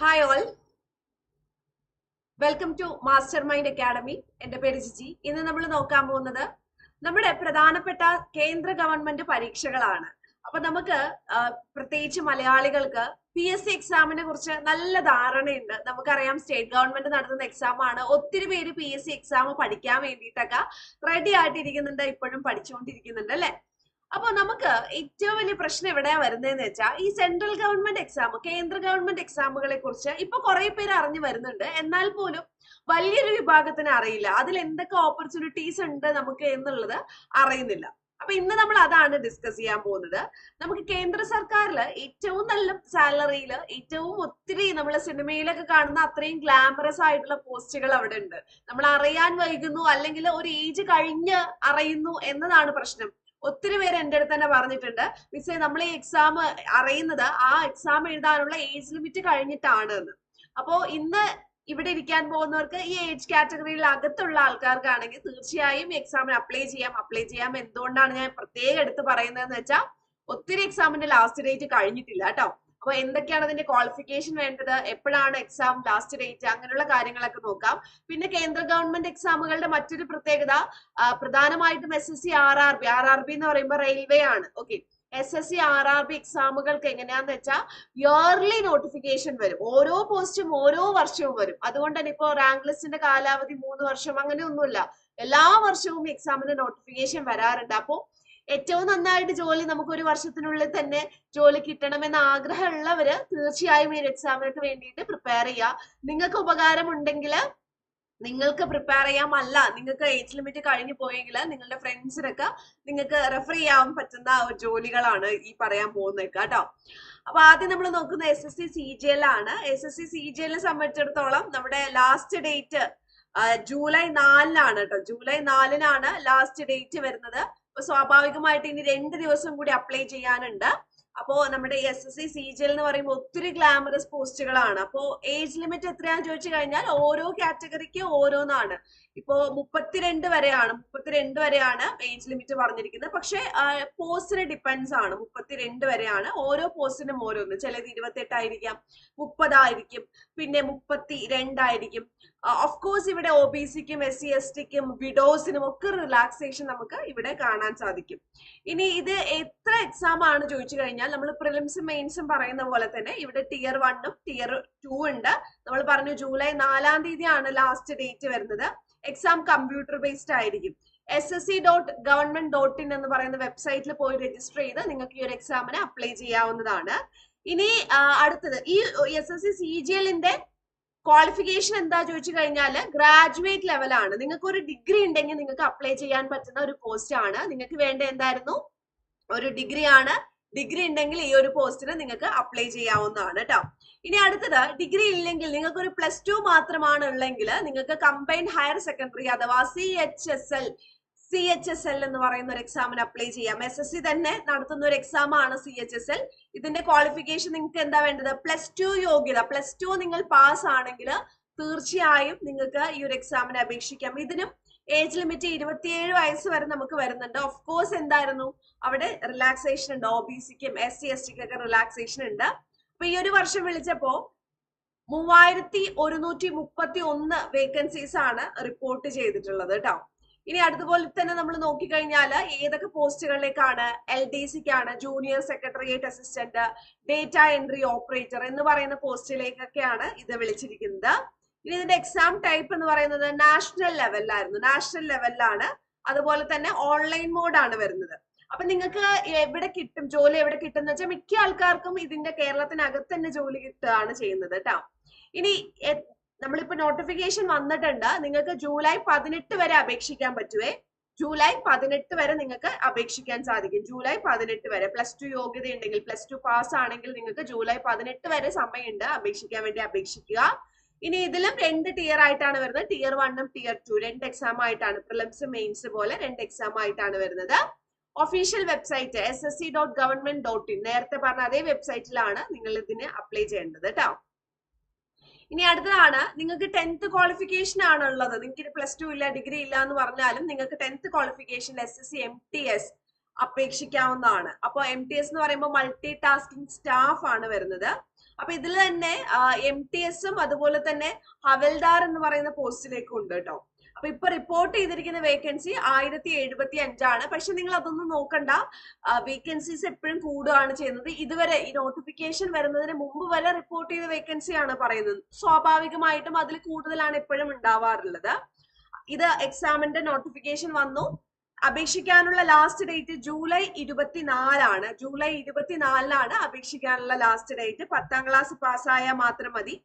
Hi all welcome to master mind academy എന്റെ പേര് ജിജി. ഇന്ന് നമ്മൾ നോക്കാൻ പോകുന്നത് നമ്മുടെ പ്രധാനപ്പെട്ട കേന്ദ്ര ഗവൺമെന്റ് പരീക്ഷകളാണ്. അപ്പൊ നമുക്ക് പ്രത്യേകിച്ച് മലയാളികൾക്ക് പി എസ് സി എക്സാമിനെ കുറിച്ച് നല്ല ധാരണയുണ്ട്. നമുക്കറിയാം സ്റ്റേറ്റ് ഗവൺമെന്റ് നടത്തുന്ന എക്സാം ആണ്. ഒത്തിരി പേര് പി എസ് സി എക്സാം പഠിക്കാൻ വേണ്ടിയിട്ടൊക്കെ റെഡി ആയിട്ടിരിക്കുന്നുണ്ട് ഇപ്പോഴും പഠിച്ചുകൊണ്ടിരിക്കുന്നുണ്ട് അല്ലെ? അപ്പൊ നമുക്ക് ഏറ്റവും വലിയ പ്രശ്നം എവിടെയാ വരുന്നതെന്ന് വെച്ചാൽ ഈ സെൻട്രൽ ഗവൺമെന്റ് എക്സാം കേന്ദ്ര ഗവൺമെന്റ് എക്സാമുകളെ കുറിച്ച് ഇപ്പൊ കുറെ പേര് അറിഞ്ഞു വരുന്നുണ്ട്. എന്നാൽ പോലും വലിയൊരു വിഭാഗത്തിന് അറിയില്ല. അതിൽ എന്തൊക്കെ ഓപ്പർച്യൂണിറ്റീസ് ഉണ്ട് നമുക്ക് എന്നുള്ളത് അറിയുന്നില്ല. അപ്പൊ ഇന്ന് നമ്മൾ അതാണ് ഡിസ്കസ് ചെയ്യാൻ പോകുന്നത്. നമുക്ക് കേന്ദ്ര സർക്കാരിൽ ഏറ്റവും നല്ല സാലറിയിൽ ഏറ്റവും ഒത്തിരി നമ്മൾ സിനിമയിലൊക്കെ കാണുന്ന അത്രയും ഗ്ലാമറസ് ആയിട്ടുള്ള പോസ്റ്റുകൾ അവിടെ ഉണ്ട്. നമ്മൾ അറിയാൻ വൈകുന്നു അല്ലെങ്കിൽ ഒരു ഏജ് കഴിഞ്ഞ് അറിയുന്നു എന്നതാണ് പ്രശ്നം. ഒത്തിരി പേര് എന്റെ അടുത്ത് തന്നെ പറഞ്ഞിട്ടുണ്ട്. മിസ്സേ നമ്മൾ ഈ എക്സാം അറിയുന്നത് ആ എക്സാം എഴുതാനുള്ള ഏജ് ലിമിറ്റ് കഴിഞ്ഞിട്ടാണ് എന്ന്. അപ്പോ ഇന്ന് ഇവിടെ ഇരിക്കാൻ പോകുന്നവർക്ക് ഈ ഏജ് കാറ്റഗറിയിൽ അകത്തുള്ള ആൾക്കാർക്കാണെങ്കിൽ തീർച്ചയായും എക്സാമിന് അപ്ലൈ ചെയ്യാം. അപ്ലൈ ചെയ്യാം. എന്തുകൊണ്ടാണ് ഞാൻ പ്രത്യേകം എടുത്ത് പറയുന്നതെന്ന് വെച്ചാൽ ഒത്തിരി എക്സാമിന്റെ ലാസ്റ്റ് ഡേറ്റ് കഴിഞ്ഞിട്ടില്ല കേട്ടോ. അപ്പൊ എന്തൊക്കെയാണ് അതിന്റെ ക്വാളിഫിക്കേഷൻ വേണ്ടത്? എപ്പോഴാണ് എക്സാം ലാസ്റ്റ് ഡേറ്റ് അങ്ങനെയുള്ള കാര്യങ്ങളൊക്കെ നോക്കാം. പിന്നെ കേന്ദ്ര ഗവൺമെന്റ് എക്സാമുകളുടെ മറ്റൊരു പ്രത്യേകത പ്രധാനമായിട്ടും S S C R R B R R B എന്ന് പറയുമ്പോൾ റെയിൽവേ ആണ്. Okay S S C R R B എക്സാമുകൾക്ക് എങ്ങനെയാന്ന് വെച്ചാൽ ഇയർലി നോട്ടിഫിക്കേഷൻ വരും. ഓരോ പോസ്റ്റും ഓരോ വർഷവും വരും. അതുകൊണ്ട് തന്നെ ഇപ്പോ റാങ്ക് ലിസ്റ്റിന്റെ കാലാവധി മൂന്ന് വർഷം അങ്ങനെ അങ്ങനെയൊന്നുമില്ല. എല്ലാ വർഷവും എക്സാമിന്റെ നോട്ടിഫിക്കേഷൻ വരാറുണ്ട്. അപ്പോ ഏറ്റവും നന്നായിട്ട് ജോലി നമുക്ക് ഒരു വർഷത്തിനുള്ളിൽ തന്നെ ജോലി കിട്ടണമെന്ന് ആഗ്രഹമുള്ളവര് തീർച്ചയായും ഈ എക്സാമിനൊക്കെ വേണ്ടിയിട്ട് പ്രിപ്പയർ ചെയ്യുക നിങ്ങൾക്ക് ഉപകാരമുണ്ടെങ്കിൽ നിങ്ങൾക്ക് പ്രിപ്പയർ ചെയ്യാം അല്ല നിങ്ങൾക്ക് ഏജ് ലിമിറ്റ് കഴിഞ്ഞു പോയെങ്കിൽ നിങ്ങളുടെ ഫ്രണ്ട്സിനൊക്കെ നിങ്ങൾക്ക് റെഫർ ചെയ്യാൻ പറ്റുന്ന ജോലികളാണ് ഈ പറയാൻ പോകുന്നത് കേട്ടോ. അപ്പൊ ആദ്യം നമ്മൾ നോക്കുന്ന S S C C G L ആണ്. S S C C G എല്ലിനെ സംബന്ധിച്ചിടത്തോളം നമ്മുടെ ലാസ്റ്റ് ഡേറ്റ് ജൂലൈ നാലിനാണ് കേട്ടോ. ജൂലൈ നാലിനാണ് ലാസ്റ്റ് ഡേറ്റ് വരുന്നത്. സ്വാഭാവികമായിട്ട് ഇനി രണ്ട് ദിവസം കൂടി അപ്ലൈ ചെയ്യാനുണ്ട്. അപ്പോ നമ്മുടെ S S C C G L എന്ന് പറയുമ്പോൾ ഒത്തിരി ഗ്ലാമറസ് പോസ്റ്റുകളാണ് അപ്പോ ഏജ് ലിമിറ്റ് എത്രയാന്ന് ചോദിച്ചു കഴിഞ്ഞാൽ ഓരോ കാറ്റഗറിക്ക് ഓരോന്നാണ്. ഇപ്പോ മുപ്പത്തിരണ്ട് വരെയാണ് മുപ്പത്തിരണ്ട് വരെയാണ് ഏജ് ലിമിറ്റ് പറഞ്ഞിരിക്കുന്നത്. പക്ഷെ പോസ്റ്റിന് ഡിപ്പെൻസ് ആണ്. മുപ്പത്തിരണ്ട് വരെയാണ് ഓരോ പോസ്റ്റിനും ഓരോന്ന്. ചിലത് ഇരുപത്തെട്ടായിരിക്കാം മുപ്പതായിരിക്കും പിന്നെ മുപ്പത്തി രണ്ടായിരിക്കും ഓഫ് കോഴ്സ് ഇവിടെ ഒ ബി സിക്കും എസ് സി എസ് ടിക്കും വിഡോസിനും ഒക്കെ റിലാക്സേഷൻ നമുക്ക് ഇവിടെ കാണാൻ സാധിക്കും. ഇനി ഇത് എത്ര എക്സാം ആണ് ചോദിച്ചു കഴിഞ്ഞാൽ നമ്മൾ പ്രിലിംസും മെയിൻസും പറയുന്ന പോലെ തന്നെ ഇവിടെ ടിയർ വണ്ണും ടിയർ ടു ഉണ്ട്. നമ്മൾ പറഞ്ഞു ജൂലൈ നാലാം തീയതിയാണ് ലാസ്റ്റ് ഡേറ്റ് വരുന്നത്. എക്സാം കമ്പ്യൂട്ടർ ബേസ്ഡ് ആയിരിക്കും. S S C dot government dot in എന്ന് പറയുന്ന വെബ്സൈറ്റിൽ പോയി രജിസ്റ്റർ ചെയ്ത് നിങ്ങൾക്ക് ഈ ഒരു എക്സാമിന് അപ്ലൈ ചെയ്യാവുന്നതാണ്. ഇനി അടുത്തത്. ഈ S S C C G എല്ലിന്റെ ക്വാളിഫിക്കേഷൻ എന്താ ചോദിച്ചു കഴിഞ്ഞാൽ ഗ്രാജുവേറ്റ് ലെവലാണ് നിങ്ങൾക്ക് ഒരു ഡിഗ്രി ഉണ്ടെങ്കിൽ നിങ്ങൾക്ക് അപ്ലൈ ചെയ്യാൻ പറ്റുന്ന ഒരു പോസ്റ്റ് ആണ്. നിങ്ങൾക്ക് വേണ്ട എന്തായിരുന്നു? ഒരു ഡിഗ്രി ആണ്. ഡിഗ്രി ഉണ്ടെങ്കിൽ ഈ ഒരു പോസ്റ്റിന് നിങ്ങൾക്ക് അപ്ലൈ ചെയ്യാവുന്നതാണ് കേട്ടോ ഇനി അടുത്തത് ഡിഗ്രി ഇല്ലെങ്കിൽ നിങ്ങൾക്ക് ഒരു പ്ലസ് ടു മാത്രമാണ് ഉള്ളെങ്കിൽ നിങ്ങൾക്ക് കമ്പൈൻഡ് ഹയർ സെക്കൻഡറി അഥവാ C H S L C H S L എന്ന് പറയുന്ന ഒരു എക്സാമിന് അപ്ലൈ ചെയ്യാം. എസ് എസ് സി തന്നെ നടത്തുന്ന ഒരു എക്സാം ആണ് സി എച്ച് എസ് എൽ ഇതിന്റെ ക്വാളിഫിക്കേഷൻ നിങ്ങൾക്ക് എന്താ വേണ്ടത്? പ്ലസ് ടു യോഗ്യത. പ്ലസ് ടു നിങ്ങൾ പാസ് ആണെങ്കിൽ തീർച്ചയായും നിങ്ങൾക്ക് ഈ ഒരു എക്സാമിന് അപേക്ഷിക്കാം. ഇതിനും ഏജ് ലിമിറ്റ് ഇരുപത്തിയേഴ് വയസ്സ് വരെ നമുക്ക് വരുന്നുണ്ട്. ഓഫ് കോഴ്സ് എന്തായിരുന്നു? അവിടെ റിലാക്സേഷൻ ഉണ്ട്. ഒ ബി സിക്കും എസ് സി എസ് ടിക്കും ഒക്കെ റിലാക്സേഷൻ ഉണ്ട്. അപ്പൊ ഈ ഒരു വർഷം വിളിച്ചപ്പോ മൂവായിരത്തി ഒരുന്നൂറ്റി മുപ്പത്തി ഒന്ന് വേക്കൻസീസ് ആണ് റിപ്പോർട്ട് ചെയ്തിട്ടുള്ളത് കേട്ടോ ഇനി അതുപോലെ തന്നെ നമ്മൾ നോക്കിക്കഴിഞ്ഞാൽ ഏതൊക്കെ പോസ്റ്റുകളിലേക്കാണ് L D സിക്കാണ് junior secretariat assistant data entry operator എന്ന് പറയുന്ന പോസ്റ്റിലേക്കൊക്കെയാണ് ഇത് വിളിച്ചിരിക്കുന്നത്. ഇനി ഇതിന്റെ എക്സാം ടൈപ്പ് എന്ന് പറയുന്നത് നാഷണൽ ലെവലിലായിരുന്നു നാഷണൽ ലെവലിലാണ് അതുപോലെ തന്നെ ഓൺലൈൻ മോഡാണ് വരുന്നത്. അപ്പൊ നിങ്ങൾക്ക് എവിടെ കിട്ടും ജോലി എവിടെ കിട്ടും എന്ന് വെച്ചാൽ മിക്ക ആൾക്കാർക്കും ഇതിന്റെ കേരളത്തിനകത്ത് തന്നെ ജോലി കിട്ടുകയാണ് ചെയ്യുന്നത് കേട്ടോ. ഇനി നമ്മളിപ്പോ നോട്ടിഫിക്കേഷൻ വന്നിട്ടുണ്ട്. നിങ്ങൾക്ക് ജൂലൈ പതിനെട്ട് വരെ അപേക്ഷിക്കാൻ പറ്റുവേ. ജൂലൈ പതിനെട്ട് വരെ നിങ്ങൾക്ക് അപേക്ഷിക്കാൻ സാധിക്കും. ജൂലൈ പതിനെട്ട് വരെ. പ്ലസ് ടു യോഗ്യത ഉണ്ടെങ്കിൽ പ്ലസ് ടു പാസ് ആണെങ്കിൽ നിങ്ങൾക്ക് ജൂലൈ പതിനെട്ട് വരെ സമയമുണ്ട് അപേക്ഷിക്കാൻ വേണ്ടി അപേക്ഷിക്കുക. ഇനി ഇതിലും രണ്ട് ടിയർ ആയിട്ടാണ് വരുന്നത്. ടിയർ വണ്ണും ടിയർ ടു രണ്ട് എക്സാം ആയിട്ടാണ്. പ്രിലിംസ് മെയിൻസ് പോലെ രണ്ട് എക്സാം ആയിട്ടാണ് വരുന്നത്. Official website S S C dot government dot in നേരത്തെ പറഞ്ഞ അതേ വെബ്സൈറ്റിലാണ് നിങ്ങൾ ഇതിന് അപ്ലൈ ചെയ്യേണ്ടത് കേട്ടോ ഇനി അടുത്തതാണ് നിങ്ങൾക്ക് ടെൻത്ത് ക്വാളിഫിക്കേഷൻ ആണുള്ളത് നിങ്ങൾക്ക് പ്ലസ് ടു ഇല്ല ഡിഗ്രി ഇല്ല എന്ന് പറഞ്ഞാലും നിങ്ങൾക്ക് tenth qualification S S C M T S അപേക്ഷിക്കാവുന്നതാണ്. അപ്പോൾ എം ടി എസ് എന്ന് പറയുമ്പോൾ മൾട്ടി ടാസ്കിംഗ് സ്റ്റാഫ് ആണ് വരുന്നത്. അപ്പൊ ഇതിൽ തന്നെ എം ടി എസും അതുപോലെ തന്നെ ഹവൽദാർ എന്ന് പറയുന്ന പോസ്റ്റിലേക്കും ഉണ്ട് കേട്ടോ. അപ്പൊ ഇപ്പൊ റിപ്പോർട്ട് ചെയ്തിരിക്കുന്ന വേക്കൻസി ആയിരത്തി എഴുപത്തി അഞ്ചാണ് പക്ഷെ നിങ്ങൾ അതൊന്നും നോക്കണ്ട. വേക്കൻസീസ് എപ്പോഴും കൂടുകയാണ് ചെയ്യുന്നത്. ഇതുവരെ ഈ നോട്ടിഫിക്കേഷൻ വരുന്നതിന് മുമ്പ് വരെ റിപ്പോർട്ട് ചെയ്ത വേക്കൻസി ആണ് പറയുന്നത്. സ്വാഭാവികമായിട്ടും അതിൽ കൂടുതലാണ് എപ്പോഴും ഉണ്ടാവാറുള്ളത്. ഇത് എക്സാമിന്റെ നോട്ടിഫിക്കേഷൻ വന്നു. അപേക്ഷിക്കാനുള്ള ലാസ്റ്റ് ഡേറ്റ് ജൂലൈ ഇരുപത്തിനാലാണ്. ജൂലൈ ഇരുപത്തിനാലിനാണ് അപേക്ഷിക്കാനുള്ള ലാസ്റ്റ് ഡേറ്റ് പത്താം ക്ലാസ് പാസ്സായാൽ മാത്രം മതി.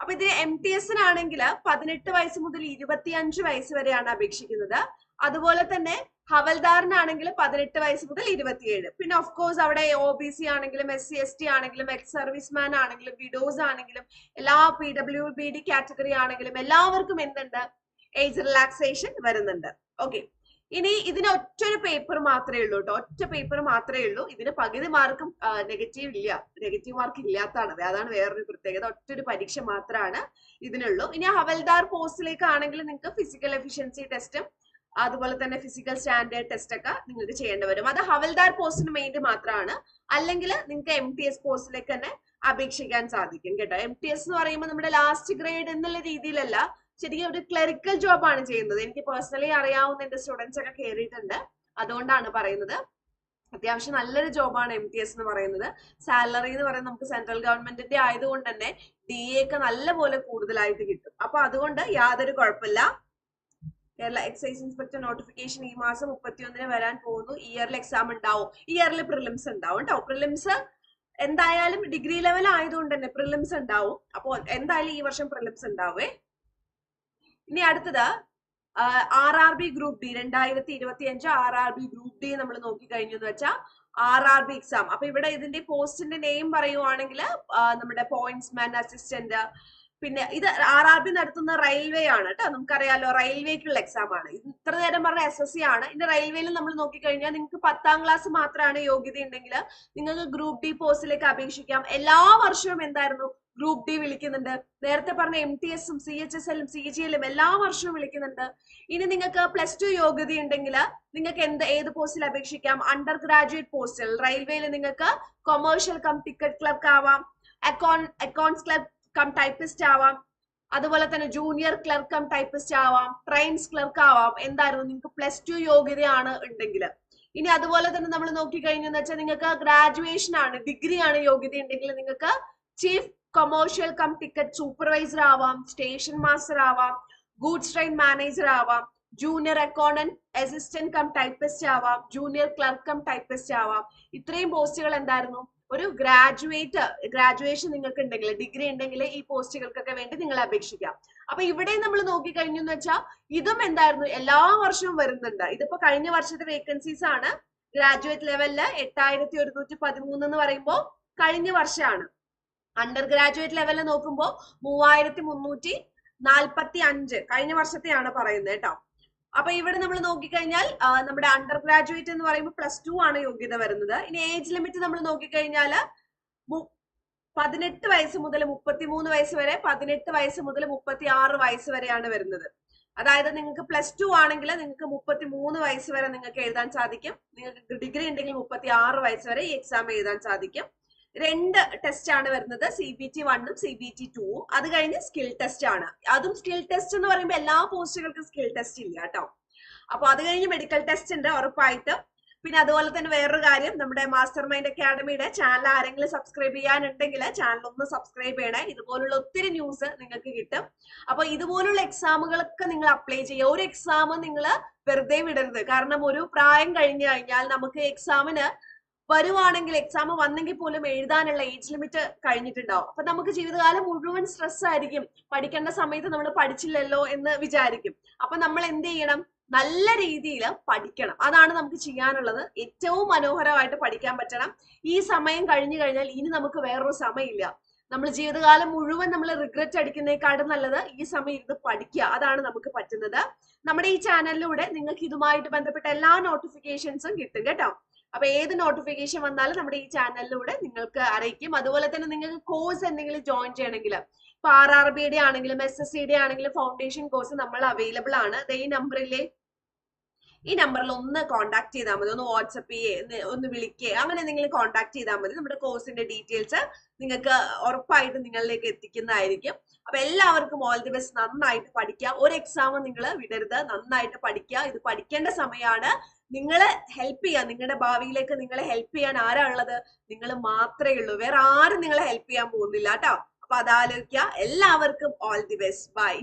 അപ്പൊ ഇതിന് എം ടി എസിനാണെങ്കിൽ പതിനെട്ട് വയസ്സ് മുതൽ ഇരുപത്തിയഞ്ച് വയസ്സ് വരെയാണ് അപേക്ഷിക്കുന്നത്. അതുപോലെ തന്നെ ഹവൽദാറിനാണെങ്കിൽ പതിനെട്ട് വയസ്സ് മുതൽ ഇരുപത്തിയേഴ്. പിന്നെ ഓഫ് കോഴ്സ് അവിടെ ഒ ബി സി ആണെങ്കിലും എസ് സി എസ് ടി ആണെങ്കിലും എക്സ് സർവീസ്മാൻ ആണെങ്കിലും വിഡോസ് ആണെങ്കിലും എല്ലാ P W B D category ആണെങ്കിലും എല്ലാവർക്കും എന്തുണ്ട്? ഏജ് റിലാക്സേഷൻ വരുന്നുണ്ട്. ഓക്കെ ഇനി ഇതിന് ഒറ്റൊരു പേപ്പർ മാത്രമേ ഉള്ളൂ കേട്ടോ. ഒറ്റ പേപ്പർ മാത്രമേ ഉള്ളൂ. ഇതിന് പകുതി മാർക്കും നെഗറ്റീവ് ഇല്ല. നെഗറ്റീവ് മാർക്ക് ഇല്ലാത്തതാണ്. അതാണ് വേറൊരു പ്രത്യേകത. ഒറ്റൊരു പരീക്ഷ മാത്രമാണ് ഇതിനുള്ളൂ. ഇനി ഹവൽദാർ പോസ്റ്റിലേക്ക് ആണെങ്കിൽ നിങ്ങൾക്ക് ഫിസിക്കൽ എഫിഷ്യൻസി ടെസ്റ്റും അതുപോലെ തന്നെ ഫിസിക്കൽ സ്റ്റാൻഡേർഡ് ടെസ്റ്റ് ഒക്കെ നിങ്ങൾക്ക് ചെയ്യേണ്ടി വരും. അത് ഹവൽദാർ പോസ്റ്റിന് വേണ്ടി മാത്രമാണ്. അല്ലെങ്കിൽ നിങ്ങൾക്ക് എം ടി എസ് പോസ്റ്റിലേക്ക് തന്നെ അപേക്ഷിക്കാൻ സാധിക്കും കേട്ടോ. എം ടി എസ് എന്ന് പറയുമ്പോൾ നമ്മുടെ ലാസ്റ്റ് ഗ്രേഡ് എന്നുള്ള രീതിയിലല്ല ശരിക്കും ഒരു ക്ലറിക്കൽ ജോബ് ആണ് ചെയ്യുന്നത്. എനിക്ക് പേഴ്സണലി അറിയാവുന്ന എന്റെ സ്റ്റുഡൻസ് ഒക്കെ കയറിയിട്ടുണ്ട് അതുകൊണ്ടാണ് പറയുന്നത്. അത്യാവശ്യം നല്ലൊരു ജോബാണ് എം ടി എസ് എന്ന് പറയുന്നത്. സാലറി എന്ന് പറയുന്നത് നമുക്ക് സെൻട്രൽ ഗവൺമെന്റിന്റെ ആയതുകൊണ്ട് തന്നെ ഡി എ ഒക്കെ നല്ലപോലെ കൂടുതലായിട്ട് കിട്ടും. അപ്പൊ അതുകൊണ്ട് യാതൊരു കുഴപ്പമില്ല. കേരള എക്സൈസ് ഇൻസ്പെക്ടർ നോട്ടിഫിക്കേഷൻ ഈ മാസം മുപ്പത്തിയൊന്നിന് വരാൻ പോകുന്നു. ഇയറിൽ എക്സാം ഉണ്ടാവും. ഇയറിൽ പ്രിലിംസ് ഉണ്ടാവും കേട്ടോ. പ്രിലിംസ് എന്തായാലും ഡിഗ്രി ലെവൽ ആയതുകൊണ്ട് തന്നെ പ്രിലിംസ് ഉണ്ടാവും. അപ്പോൾ എന്തായാലും ഈ വർഷം പ്രിലിംസ് ഉണ്ടാവേ. ഇനി അടുത്തത് R R B group D രണ്ടായിരത്തി ഇരുപത്തി അഞ്ച് R R B group D നമ്മൾ നോക്കി കഴിഞ്ഞു എന്ന് വെച്ചാൽ ആർ ആർ ബി എക്സാം അപ്പൊ ഇവിടെ ഇതിന്റെ പോസ്റ്റിന്റെ നെയിം പറയുവാണെങ്കിൽ നമ്മുടെ പോയിന്റ്സ് മാൻ അസിസ്റ്റന്റ് പിന്നെ ഇത് ആർ ആർ ബി നടത്തുന്ന റെയിൽവേ ആണ് കേട്ടോ. നമുക്കറിയാലോ റെയിൽവേക്കുള്ള എക്സാം ആണ്. ഇത് ഇത്ര നേരം പറഞ്ഞ എസ് എസ് സി ആണ്. ഇനി റെയിൽവേയിൽ നമ്മൾ നോക്കിക്കഴിഞ്ഞാൽ നിങ്ങൾക്ക് പത്താം ക്ലാസ് മാത്രമാണ് യോഗ്യത ഉണ്ടെങ്കിൽ നിങ്ങൾക്ക് ഗ്രൂപ്പ് ഡി പോസ്റ്റിലേക്ക് അപേക്ഷിക്കാം. എല്ലാ വർഷവും എന്തായിരുന്നു? ഗ്രൂപ്പ് ഡി വിളിക്കുന്നുണ്ട്. നേരത്തെ പറഞ്ഞ എം ടി എസും സി എച്ച് എസ് എല്ലും സി ജി എല്ലും എല്ലാ വർഷവും വിളിക്കുന്നുണ്ട്. ഇനി നിങ്ങൾക്ക് പ്ലസ് ടു യോഗ്യത ഉണ്ടെങ്കിൽ നിങ്ങൾക്ക് എന്ത് ഏത് പോസ്റ്റിൽ അപേക്ഷിക്കാം? അണ്ടർ ഗ്രാജുവേറ്റ് പോസ്റ്റിൽ റെയിൽവേയിൽ നിങ്ങൾക്ക് കൊമേഴ്ഷ്യൽ കം ടിക്കറ്റ് ക്ലർക്ക് ആവാം. Account accounts clerk cum typist ആവാം. അതുപോലെ തന്നെ ജൂനിയർ ക്ലർക്ക് കം ടൈപ്പിസ്റ്റ് ആവാം. ട്രെയിൻസ് ക്ലർക്ക് ആവാം. എന്തായിരുന്നു? നിങ്ങൾക്ക് പ്ലസ് ടു യോഗ്യതയാണ് ഉണ്ടെങ്കിൽ. ഇനി അതുപോലെ തന്നെ നമ്മൾ നോക്കിക്കഴിഞ്ഞെന്ന് വെച്ചാൽ നിങ്ങൾക്ക് ഗ്രാജുവേഷൻ ആണ് ഡിഗ്രി ആണ് യോഗ്യത ഉണ്ടെങ്കിൽ നിങ്ങൾക്ക് chief commercial cum ticket supervisor ആവാം സ്റ്റേഷൻ മാസ്റ്റർ ആവാം ഗൂഡ്സ് ട്രെയിൻ മാനേജർ ആവാം junior accountant assistant cum typist ആവാം ജൂനിയർ ക്ലർക്ക് കം ടൈപ്പിസ്റ്റ് ആവാം. ഇത്രയും പോസ്റ്റുകൾ എന്തായിരുന്നു? ഒരു ഗ്രാജുവേറ്റ് ഗ്രാജുവേഷൻ നിങ്ങൾക്ക് ഉണ്ടെങ്കിൽ ഡിഗ്രി ഉണ്ടെങ്കിൽ ഈ പോസ്റ്റുകൾക്കൊക്കെ വേണ്ടി നിങ്ങൾ അപേക്ഷിക്കാം. അപ്പൊ ഇവിടെ നമ്മൾ നോക്കിക്കഴിഞ്ഞു എന്ന് വെച്ചാൽ ഇതും എന്തായിരുന്നു? എല്ലാ വർഷവും വരുന്നുണ്ട്. ഇതിപ്പോ കഴിഞ്ഞ വർഷത്തെ വേക്കൻസീസ് ആണ്. ഗ്രാജുവേറ്റ് ലെവലിൽ എട്ടായിരത്തി ഒരുന്നൂറ്റി പതിമൂന്ന് എന്ന് പറയുമ്പോൾ കഴിഞ്ഞ വർഷമാണ്. അണ്ടർ ഗ്രാജുവേറ്റ് ലെവലിൽ നോക്കുമ്പോൾ മൂവായിരത്തി മുന്നൂറ്റി നാൽപ്പത്തി അഞ്ച് കഴിഞ്ഞ വർഷത്തെയാണ് പറയുന്നത് കേട്ടോ. അപ്പൊ ഇവിടെ നമ്മൾ നോക്കിക്കഴിഞ്ഞാൽ നമ്മുടെ അണ്ടർ ഗ്രാജുവേറ്റ് എന്ന് പറയുമ്പോൾ പ്ലസ് ടു ആണ് യോഗ്യത വരുന്നത്. ഇനി ഏജ് ലിമിറ്റ് നമ്മൾ നോക്കിക്കഴിഞ്ഞാൽ പതിനെട്ട് വയസ്സ് മുതൽ മുപ്പത്തിമൂന്ന് വയസ്സ് വരെ പതിനെട്ട് വയസ്സ് മുതൽ മുപ്പത്തി ആറ് വയസ്സ് വരെയാണ് വരുന്നത്. അതായത് നിങ്ങൾക്ക് പ്ലസ് ടു ആണെങ്കിൽ നിങ്ങൾക്ക് മുപ്പത്തി മൂന്ന് വയസ്സ് വരെ നിങ്ങൾക്ക് എഴുതാൻ സാധിക്കും. നിങ്ങൾക്ക് ഡിഗ്രി ഉണ്ടെങ്കിൽ മുപ്പത്തി ആറ് വയസ്സ് വരെ ഈ എക്സാം എഴുതാൻ സാധിക്കും. രണ്ട് ടെസ്റ്റ് ആണ് വരുന്നത്. സി ബി ടി വണ്ണും സി ബി ടി ടൂവും അത് കഴിഞ്ഞ് സ്കിൽ ടെസ്റ്റ് ആണ്. അതും സ്കിൽ ടെസ്റ്റ് എന്ന് പറയുമ്പോൾ എല്ലാ പോസ്റ്റുകൾക്കും സ്കിൽ ടെസ്റ്റ് ഇല്ല കേട്ടോ. അപ്പൊ അത് കഴിഞ്ഞ് മെഡിക്കൽ ടെസ്റ്റ് ഉണ്ട് ഉറപ്പായിട്ട്. പിന്നെ അതുപോലെ തന്നെ വേറൊരു കാര്യം നമ്മുടെ മാസ്റ്റർ മൈൻഡ് അക്കാഡമിയുടെ ചാനൽ ആരെങ്കിലും സബ്സ്ക്രൈബ് ചെയ്യാനുണ്ടെങ്കിൽ ചാനൽ ഒന്ന് സബ്സ്ക്രൈബ് ചെയ്യണേ. ഇതുപോലുള്ള ഒത്തിരി ന്യൂസ് നിങ്ങൾക്ക് കിട്ടും. അപ്പൊ ഇതുപോലുള്ള എക്സാമുകളൊക്കെ നിങ്ങൾ അപ്ലൈ ചെയ്യുക. ഒരു എക്സാം നിങ്ങൾ വെറുതെ വിടരുത്. കാരണം ഒരു പ്രായം കഴിഞ്ഞു കഴിഞ്ഞാൽ നമുക്ക് എക്സാമിന് വരുവാണെങ്കിൽ എക്സാം വന്നെങ്കിൽ പോലും എഴുതാനുള്ള ഏജ് ലിമിറ്റ് കഴിഞ്ഞിട്ടുണ്ടാവും. അപ്പൊ നമുക്ക് ജീവിതകാലം മുഴുവൻ സ്ട്രെസ് ആയിരിക്കും. പഠിക്കേണ്ട സമയത്ത് നമ്മൾ പഠിച്ചില്ലല്ലോ എന്ന് വിചാരിക്കും. അപ്പൊ നമ്മൾ എന്ത് ചെയ്യണം? നല്ല രീതിയിൽ പഠിക്കണം. അതാണ് നമുക്ക് ചെയ്യാനുള്ളത്. ഏറ്റവും മനോഹരമായിട്ട് പഠിക്കാൻ പറ്റണം. ഈ സമയം കഴിഞ്ഞു കഴിഞ്ഞാൽ ഇനി നമുക്ക് വേറൊരു സമയമില്ല. നമ്മൾ ജീവിതകാലം മുഴുവൻ നമ്മൾ റിഗ്രറ്റ് അടിക്കുന്നേക്കാളും നല്ലത് ഈ സമയം ഇരുന്ന് പഠിക്കുക. അതാണ് നമുക്ക് പറ്റുന്നത്. നമ്മുടെ ഈ ചാനലിലൂടെ നിങ്ങൾക്ക് ഇതുമായിട്ട് ബന്ധപ്പെട്ട എല്ലാ നോട്ടിഫിക്കേഷൻസും കിട്ടും കേട്ടോ. അപ്പൊ ഏത് നോട്ടിഫിക്കേഷൻ വന്നാലും നമ്മുടെ ഈ ചാനലിലൂടെ നിങ്ങൾക്ക് അറിയിക്കും. അതുപോലെ തന്നെ നിങ്ങൾക്ക് കോഴ്സ് എന്തെങ്കിലും ജോയിൻ ചെയ്യണമെങ്കിൽ ഇപ്പൊ ആർ ആർ ബിയുടെ ആണെങ്കിലും എസ് എസ് സിയുടെ ആണെങ്കിലും ഫൗണ്ടേഷൻ കോഴ്സ് നമ്മൾ അവൈലബിൾ ആണ്. ഈ നമ്പറിലെ ഈ നമ്പറിൽ ഒന്ന് കോൺടാക്ട് ചെയ്താൽ മതി. ഒന്ന് വാട്സപ്പ് ചെയ്യേ ഒന്ന് വിളിക്കേ. അങ്ങനെ എന്തെങ്കിലും കോൺടാക്ട് ചെയ്താൽ മതി. നമ്മുടെ കോഴ്സിന്റെ ഡീറ്റെയിൽസ് നിങ്ങൾക്ക് ഉറപ്പായിട്ട് നിങ്ങളിലേക്ക് എത്തിക്കുന്നതായിരിക്കും. അപ്പൊ എല്ലാവർക്കും ഓൾ ദി ബെസ്റ്റ് നന്നായിട്ട് പഠിക്കുക ഒരു എക്സാമും നിങ്ങൾ വിടരുത്. നന്നായിട്ട് പഠിക്കുക. ഇത് പഠിക്കേണ്ട സമയമാണ്. നിങ്ങളെ ഹെൽപ്പ് ചെയ്യാൻ നിങ്ങളുടെ ഭാവിയിലേക്ക് നിങ്ങളെ ഹെൽപ്പ് ചെയ്യാൻ ആരാ ഉള്ളത്? നിങ്ങൾ മാത്രമേ ഉള്ളൂ. വേറെ ആരും നിങ്ങളെ ഹെൽപ്പ് ചെയ്യാൻ പോകുന്നില്ല കേട്ടോ. അപ്പൊ അതാലോചിക്കുക എല്ലാവർക്കും ഓൾ ദി ബെസ്റ്റ് ബൈ